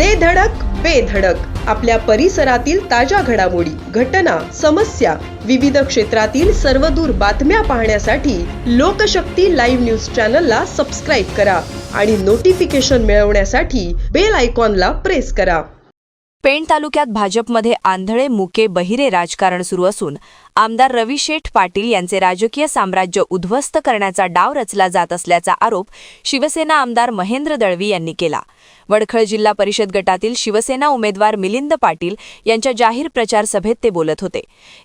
दे धडक बेधडक आपल्या परिसरातील ताज्या घडामोडी घटना समस्या विविध क्षेत्रातील सर्वदूर बातम्या पाहण्यासाठी लोकशक्ती लाईव्ह न्यूज चॅनलला सबस्क्राईब करा आणि नोटिफिकेशन मिळवण्यासाठी बेल आयकॉनला प्रेस करा. पेण तालुक्यात भाजपमध्ये आंधळे मुके बहिरे राजकारण सुरू असून आमदार रवी शेठ पाटील यांचे राजकीय साम्राज्य उद्ध्वस्त करण्याचा डाव रचला जात असल्याचा आरोप शिवसेना आमदार महेंद्र दळवी यांनी केला. वडखळ जिल्हा परिषद गटातील शिवसेना उमेदवार मिलिंद पाटील यांच्या जाहीर प्रचार सभेत ते बोलत होते.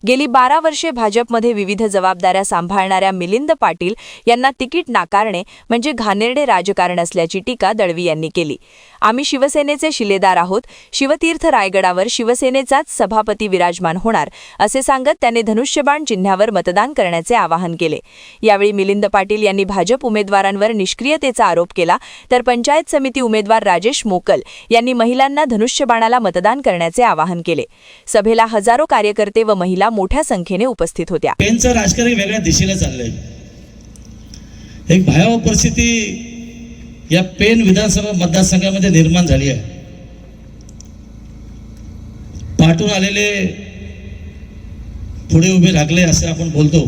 गेली बारा वर्षे भाजपमध्ये विविध जबाबदाऱ्या सांभाळणाऱ्या मिलिंद पाटील यांना तिकीट नाकारणे म्हणजे घाणेरडे राजकारण असल्याची टीका दळवी यांनी केली. आम्ही शिवसेनेचे शिलेदार आहोत. शिवतीर्थ रायगडावर शिवसेनेचाच सभापती विराजमान होणार असे सांगत त्याने धनुष्यबाण चिन्हावर मतदान करण्याचे आवाहन केले. यावेळी मिलिंद पाटील यांनी भाजप उमेदवारांवर निष्क्रियतेचा आरोप केला. तर पंचायत समिती उमेदवार राजेश मोकल यांनी महिलांना धनुष्यबाणाला मतदान करण्याचे आवाहन केले. सभेला हजारो कार्यकर्ते व महिला मोठ्या संख्येने उपस्थित होत्या. त्यांचं राजकारण वेगळ्या दिशेला चाललंय. एक भयावह परिस्थिती या पेन विधानसभा मतदारसंघामध्ये निर्माण झाली आहे. पाठून आलेले पुढे उभे लागले असं आपण बोलतो.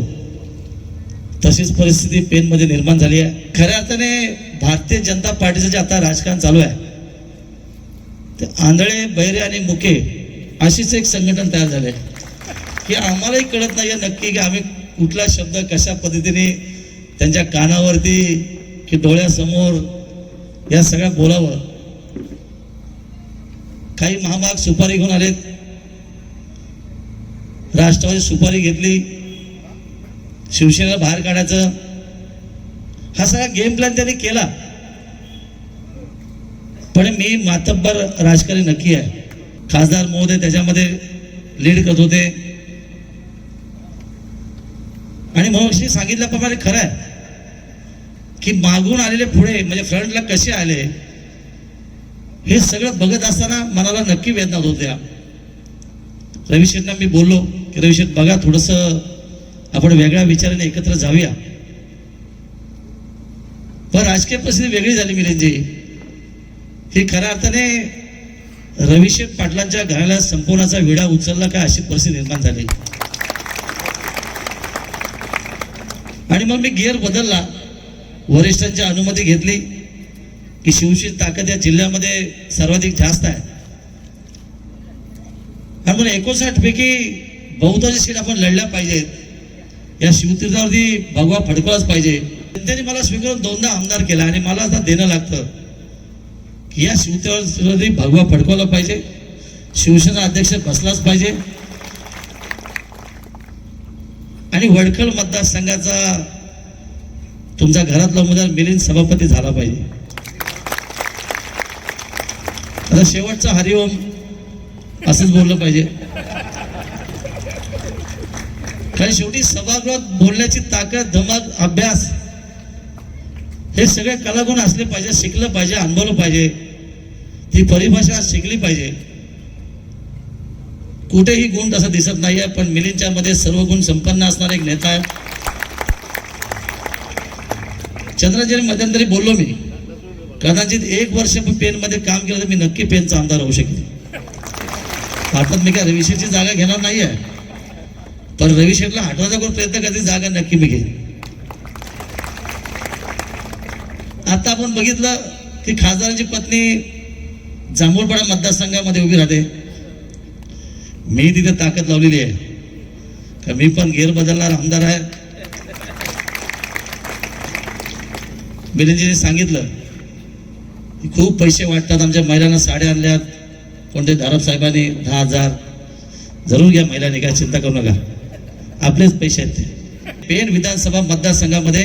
तशीच परिस्थिती पेनमध्ये निर्माण झाली आहे. खऱ्या अर्थाने भारतीय जनता पार्टीचं जे आता राजकारण चालू आहे ते आंधळे बहिरे आणि मुके अशीच एक संघटन तयार झाले की आम्हालाही कळत नाही आहे नक्की की आम्ही कुठला शब्द कशा पद्धतीने त्यांच्या कानावरती की डोळ्यासमोर या सगळ्या बोलावं. काही महामार्ग सुपारी घेऊन आलेत. राष्ट्रवादी सुपारी घेतली. शिवसेनेला बाहेर काढायचं. हा सगळा गेम प्लॅन त्यांनी केला. पण मी मातब्बर राजकारणी नक्की आहे. खासदार महोदय त्याच्यामध्ये लीड करत होते. आणि महोदय सांगितल्याप्रमाणे खरं आहे. की मागून आलेले पुढे म्हणजे फ्रंटला कसे आले हे सगळं बघत असताना मनाला नक्की वेदना होत्या. रविशेठना मी बोललो की रविशेठ बघा थोडस आपण वेगळ्या विचाराने एकत्र जाऊया. पण राजकीय परिस्थिती वेगळी झाली मिलिंदजी. हे खऱ्या अर्थाने रविशेठ पाटलांच्या घराला संपवण्याचा विडा उचलला का अशी परिस्थिती निर्माण झाली. आणि मग मी गिअर बदलला. वरिष्ठांची अनुमती घेतली की शिवशी ताकद या जिल्ह्यामध्ये सर्वाधिक जास्त आहे. त्यामुळे एकोणसाठ पैकी बहुतांश सीट आपण लढल्या पाहिजेत. या शिवतीर्थावरती भगवा फडकवलाच पाहिजे. त्यांनी मला स्वीकारून दोनदा आमदार केला आणि मला आता देणं लागतं. की या शिवतीर्थावरती भगवा फडकवला पाहिजे. शिवसेना अध्यक्ष बसलाच पाहिजे. आणि वडखल मतदारसंघाचा तुमचा घरातला उमेदवार मिलिंद सभापती झाला पाहिजे. आता शेवटचा हरिओम. असंच बोललं पाहिजे. कारण शेवटी सभागृहात बोलण्याची ताकद धमाक अभ्यास हे सगळे कलागुण असले पाहिजे शिकलं पाहिजे अनुभवलं पाहिजे. ती परिभाषा शिकली पाहिजे. कुठेही गुण तसा दिसत नाहीये पण मिलिंदच्या मध्ये सर्व गुण संपन्न असणारा एक नेता आहे. चंद्रांजली मध्यंतरी बोललो मी. कदाचित एक वर्ष पेनमध्ये काम केलं तर मी नक्की पेनचा आमदार होऊ शकेल आता मी काय रविशेठची जागा घेणार नाही आहे पण रविशेठला हटवायचा करून प्रयत्न करते जागा नक्की मी घेईन. आता आपण बघितलं की खासदारांची पत्नी जांभूळपाडा मतदारसंघामध्ये उभी राहते. मी तिथे ताकद लावलेली आहे. का मी पण गेर बदलणार आमदार आहे. बिरंजीने सांगितलं की खूप पैसे वाटतात आमच्या महिलांना साड्या आणल्यात. कोणते धारप साहेबांनी दहा हजार जरूर घ्या महिलांनी काय चिंता करू नका. आपलेच पैसे आहेत पेण विधानसभा मतदारसंघामध्ये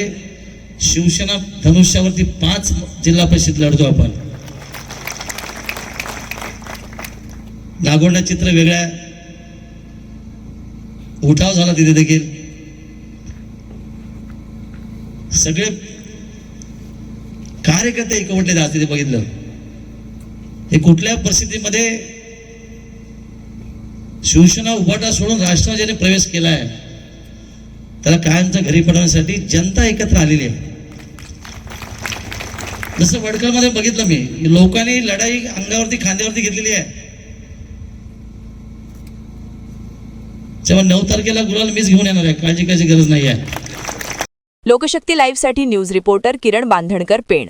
शिवसेना धनुष्यावरती पाच जिल्हा परिषद लढतो आपण. नागोंडा चित्र वेगळ्या उठाव झाला तिथे देखील. सगळे कार्यकर्ते एकवटले जात तिथे बघितलं. हे कुठल्या परिस्थितीमध्ये शिवसेना उभाटा सोडून राष्ट्रवादीने प्रवेश केलाय? त्याला कायमचा घरी पडवण्यासाठी जनता एकत्र आलेली आहे. जसं वडकरमध्ये बघितलं मी लोकांनी लढाई अंगावरती खांद्यावरती घेतलेली आहे. तेव्हा नऊ तारखेला गुलाल मीच घेऊन येणार आहे काळजी करायची गरज नाही आहे. लोकशक्ती लाईव्हसाठी न्यूज रिपोर्टर किरण बांधणकर पेण.